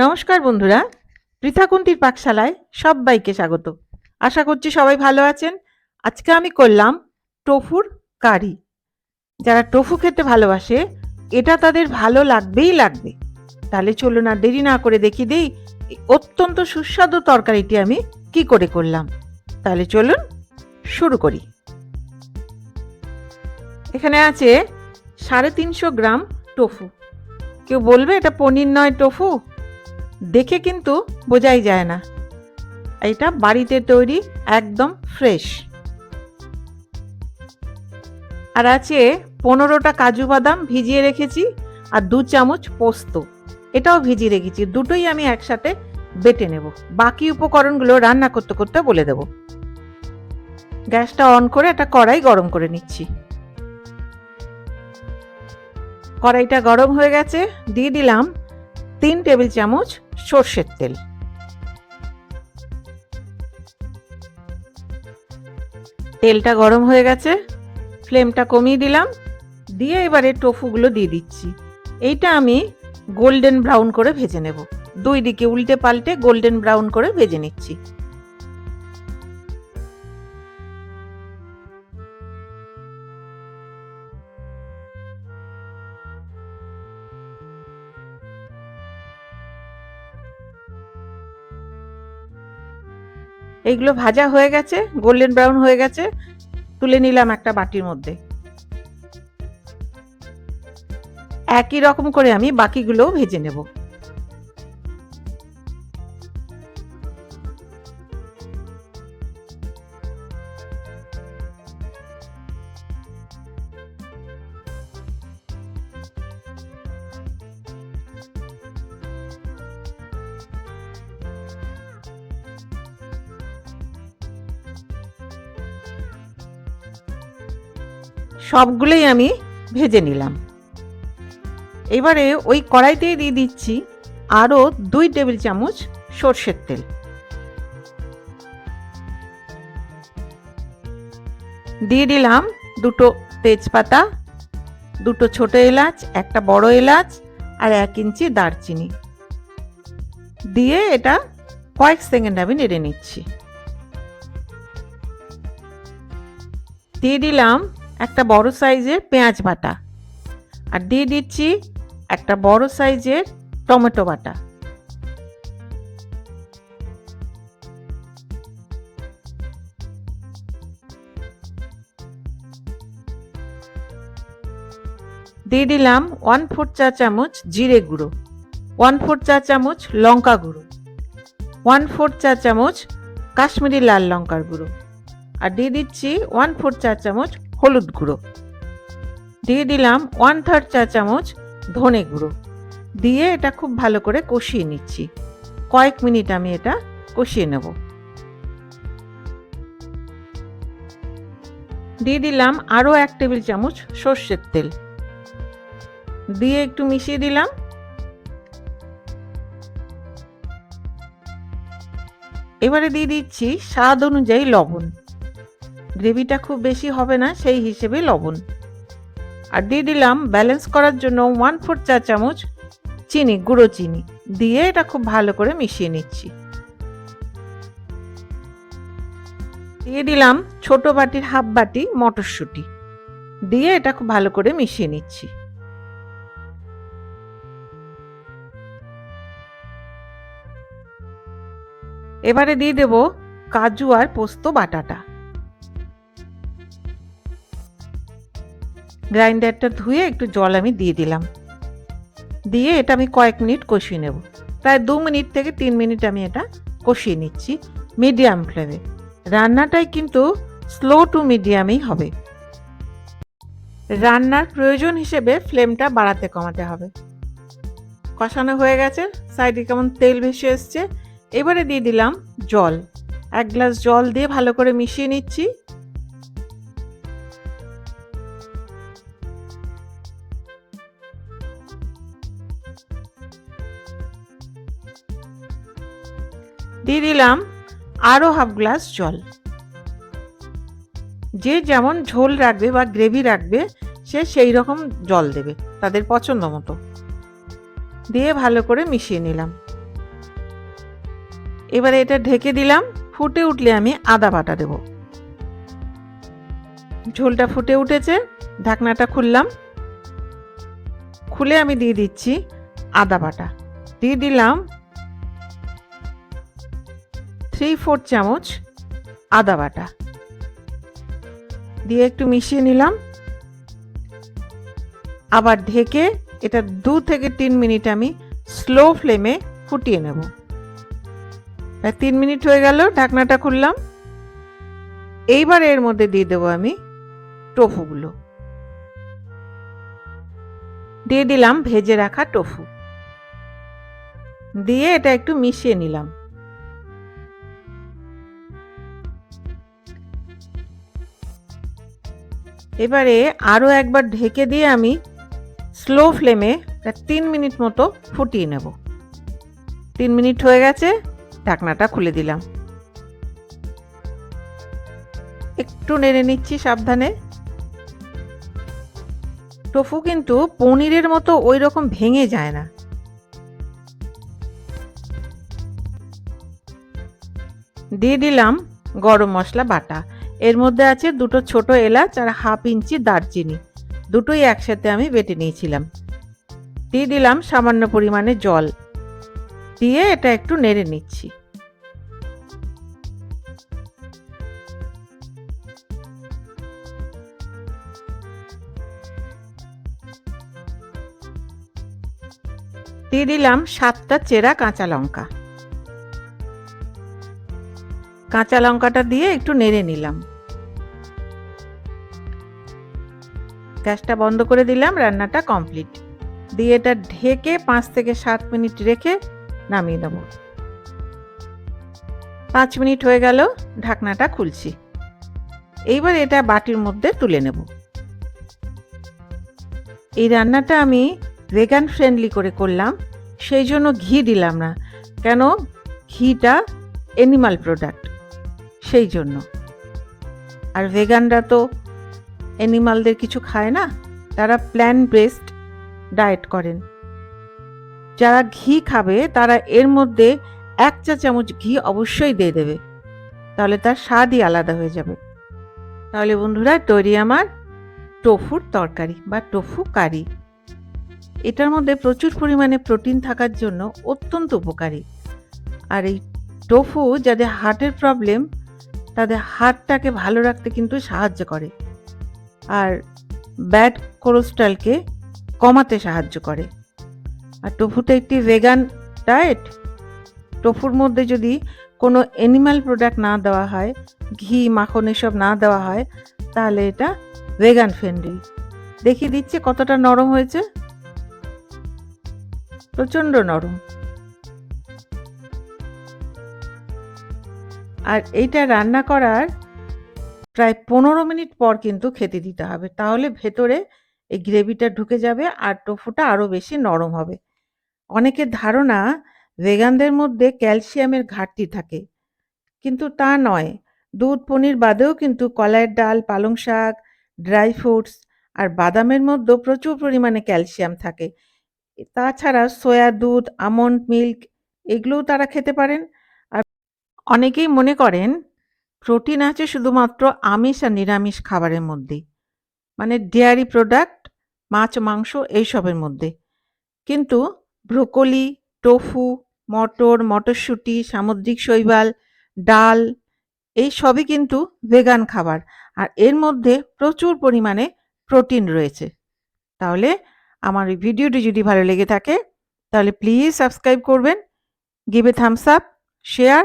নমস্কার বন্ধুরা, পৃথাকুন্তির পাকশালায় সবাইকে স্বাগত। আশা করছি সবাই ভালো আছেন। আজকে আমি করলাম টোফুর কারি। যারা টোফু খেতে ভালোবাসে, এটা তাদের ভালো লাগবেই লাগবে। তাহলে চলুন আর দেরি না করে দেখি দিই, অত্যন্ত সুস্বাদু তরকারিটি আমি কি করে করলাম। তাহলে চলুন শুরু করি। এখানে আছে সাড়ে তিনশো গ্রাম টোফু। কেউ বলবে এটা পনির নয় টোফু? দেখে কিন্তু বোঝাই যায় না। এটা বাড়িতে তৈরি একদম ফ্রেশ। আর আছে পনেরোটা কাজু বাদাম ভিজিয়ে রেখেছি আর দু চামচ পোস্ত। এটাও ভিজিয়ে রেখেছি, দুটোই আমি একসাথে বেটে নেব। বাকি উপকরণগুলো রান্না করতে করতে বলে দেব। গ্যাসটা অন করে একটা কড়াই গরম করে নিচ্ছি। কড়াইটা গরম হয়ে গেছে, দিয়ে দিলাম তিন টেবিল চামচ সর্ষের তেল। তেলটা গরম হয়ে গেছে, ফ্লেমটা কমিয়ে দিলাম, দিয়ে এবারে টোফুগুলো দিয়ে দিচ্ছি। এইটা আমি গোল্ডেন ব্রাউন করে ভেজে নেব। দুই দিকে উল্টে পাল্টে গোল্ডেন ব্রাউন করে ভেজে নিচ্ছি। এইগুলো ভাজা হয়ে গেছে গোল্ডেন ব্রাউন হয়ে গেছে, তুলে নিলাম একটা বাটির মধ্যে। একই রকম করে আমি বাকিগুলোও ভেজে নেব। সবগুলোই আমি ভেজে নিলাম। এবারে ওই কড়াইতেই দিয়ে দিচ্ছি আরও দুই টেবিল চামচ সর্ষের তেল। দিয়ে দিলাম দুটো তেজপাতা, দুটো ছোট এলাচ, একটা বড় এলাচ আর এক ইঞ্চি দারচিনি। দিয়ে এটা কয়েক সেকেন্ড আমি নেড়ে নিচ্ছি। দিয়ে দিলাম একটা বড় সাইজের পেঁয়াজ বাটা। আর দিয়ে দিচ্ছি একটা বড় সাইজের টমেটো বাটা। দিয়ে দিলাম ওয়ান ফোর চা চামচ জিরে গুঁড়ো, ওয়ান ফোর চা চামচ লঙ্কা গুঁড়ো, ওয়ান ফোর চা চামচ কাশ্মীরি লাল লঙ্কার গুঁড়ো। আর দিয়ে দিচ্ছি ওয়ান ফোর চা চামচ হলুদ গুঁড়ো। দিয়ে দিলাম ওয়ান থার্ড চা চামচ ধনে গুঁড়ো। দিয়ে এটা খুব ভালো করে কষিয়ে নিচ্ছি। কয়েক মিনিট আমি এটা কষিয়ে নেব। দিয়ে দিলাম আরও এক টেবিল চামচ সর্ষের তেল। দিয়ে একটু মিশিয়ে দিলাম। এবারে দিয়ে দিচ্ছি স্বাদ অনুযায়ী লবণ। গ্রেভিটা খুব বেশি হবে না, সেই হিসেবে লবণ। আর দিয়ে দিলাম ব্যালেন্স করার জন্য ওয়ান ফোর চা চামচ চিনি, গুঁড়ো চিনি। দিয়ে এটা খুব ভালো করে মিশিয়ে নিচ্ছি। দিয়ে দিলাম ছোট বাটির হাফ বাটি মটরশুঁটি। দিয়ে এটা খুব ভালো করে মিশিয়ে নিচ্ছি। এবারে দিয়ে দেব কাজু আর পোস্ত বাটাটা। গ্রাইন্ডারটা ধুয়ে একটু জল আমি দিয়ে দিলাম। দিয়ে এটা আমি কয়েক মিনিট কষিয়ে নেব। প্রায় দু মিনিট থেকে তিন মিনিট আমি এটা কষিয়ে নিচ্ছি মিডিয়াম ফ্লেমে। রান্নাটাই কিন্তু স্লো টু মিডিয়ামেই হবে। রান্নার প্রয়োজন হিসেবে ফ্লেমটা বাড়াতে কমাতে হবে। কষানো হয়ে গেছে, সাইডে কেমন তেল ভেসে এসছে। এবারে দিয়ে দিলাম জল। এক গ্লাস জল দিয়ে ভালো করে মিশিয়ে নিচ্ছি। দিয়ে দিলাম আরও হাফ গ্লাস জল। যে যেমন ঝোল রাখবে বা গ্রেভি রাখবে, সে সেই রকম জল দেবে তাদের পছন্দ মতো। দিয়ে ভালো করে মিশিয়ে নিলাম। এবারে এটা ঢেকে দিলাম, ফুটে উঠলে আমি আদা বাটা দেব। ঝোলটা ফুটে উঠেছে, ঢাকনাটা খুললাম। খুলে আমি দিয়ে দিচ্ছি আদা বাটা। দিয়ে দিলাম থ্রি ফোর চামচ আদা বাটা। দিয়ে একটু মিশিয়ে নিলাম। আবার ঢেকে এটা দু থেকে তিন মিনিট আমি স্লো ফ্লেমে ফুটিয়ে নেব। প্রায় তিন মিনিট হয়ে গেল, ঢাকনাটা খুললাম। এইবার এর মধ্যে দিয়ে দেবো আমি টোফুগুলো। দিয়ে দিলাম ভেজে রাখা টোফু। দিয়ে এটা একটু মিশিয়ে নিলাম। এবারে আরও একবার ঢেকে দিয়ে আমি স্লো ফ্লেমে প্রায় তিন মিনিট মতো ফুটিয়ে নেব। তিন মিনিট হয়ে গেছে, ঢাকনাটা খুলে দিলাম। একটু নেড়ে নিচ্ছি সাবধানে। টোফু কিন্তু পনিরের মতো ওই রকম ভেঙে যায় না। দিয়ে দিলাম গরম মশলা বাটা। এর মধ্যে আছে দুটো ছোট এলাচ আর হাফ ইঞ্চি দারচিনি। দুটোই একসাথে আমি বেটে নিয়েছিলাম। দিয়ে দিলাম সামান্য পরিমাণে জল। দিয়ে এটা একটু নেড়ে নিচ্ছি। দিয়ে দিলাম সাতটা চেরা কাঁচা লঙ্কা। কাঁচা লঙ্কাটা দিয়ে একটু নেড়ে নিলাম। গ্যাসটা বন্ধ করে দিলাম, রান্নাটা কমপ্লিট। দিয়ে এটা ঢেকে পাঁচ থেকে সাত মিনিট রেখে নামিয়ে দেব পাঁচ মিনিট হয়ে গেল, ঢাকনাটা খুলছি। এইবার এটা বাটির মধ্যে তুলে নেব। এই রান্নাটা আমি ভেগান ফ্রেন্ডলি করে করলাম, সেই জন্য ঘি দিলাম না। কেন? ঘিটা অ্যানিমাল প্রোডাক্ট সেই জন্য। আর ভেগানরা তো অ্যানিমালদের কিছু খায় না, তারা প্ল্যান বেসড ডায়েট করেন। যারা ঘি খাবে, তারা এর মধ্যে এক চা চামচ ঘি অবশ্যই দিয়ে দেবে, তাহলে তার স্বাদই আলাদা হয়ে যাবে। তাহলে বন্ধুরা, তৈরি আমার টোফুর তরকারি বা টোফু কারি। এটার মধ্যে প্রচুর পরিমাণে প্রোটিন থাকার জন্য অত্যন্ত উপকারী। আর এই টোফু যাদের হার্টের প্রবলেম তাদের হার্টটাকে ভালো রাখতে কিন্তু সাহায্য করে। আর ব্যাড কোলেস্ট্রলকে কমাতে সাহায্য করে। আর টোফুটা একটি ভেগান ডায়েট, টোফুর মধ্যে যদি কোনো অ্যানিম্যাল প্রোডাক্ট না দেওয়া হয়, ঘি, মাখন এসব না দেওয়া হয়, তাহলে এটা ভেগান ফ্রেন্ডলি। দেখিয়ে দিচ্ছে কতটা নরম হয়েছে। প্রচণ্ড নরম। আর এইটা রান্না করার প্রায় পনেরো মিনিট পর কিন্তু খেতে দিতে হবে। তাহলে ভেতরে এই গ্রেভিটা ঢুকে যাবে আর টোফুটা আরও বেশি নরম হবে। অনেকের ধারণা ভেগানদের মধ্যে ক্যালসিয়ামের ঘাটতি থাকে, কিন্তু তা নয়। দুধ, পনির বাদেও কিন্তু কলাইয়ের ডাল, পালং শাক, ড্রাই ফ্রুটস আর বাদামের মধ্যেও প্রচুর পরিমাণে ক্যালসিয়াম থাকে। তাছাড়া সয়া দুধ, আমন্ড, মিল্ক এগুলোও তারা খেতে পারেন। অনেকেই মনে করেন, প্রোটিন আছে শুধুমাত্র আমিষ আর নিরামিষ খাবারের মধ্যেই মানে ডেয়ারি প্রোডাক্ট, মাছ, মাংস এইসবের মধ্যে। কিন্তু ব্রোকলি, টোফু, মটর, মটরশুঁটি, সামুদ্রিক শৈবাল, ডাল, এই সবই কিন্তু ভেগান খাবার। আর এর মধ্যে প্রচুর পরিমাণে প্রোটিন রয়েছে। তাহলে আমার এই ভিডিওটি যদি ভালো লেগে থাকে, তাহলে প্লিজ সাবস্ক্রাইব করবেন, গিভ থামস আপ শেয়ার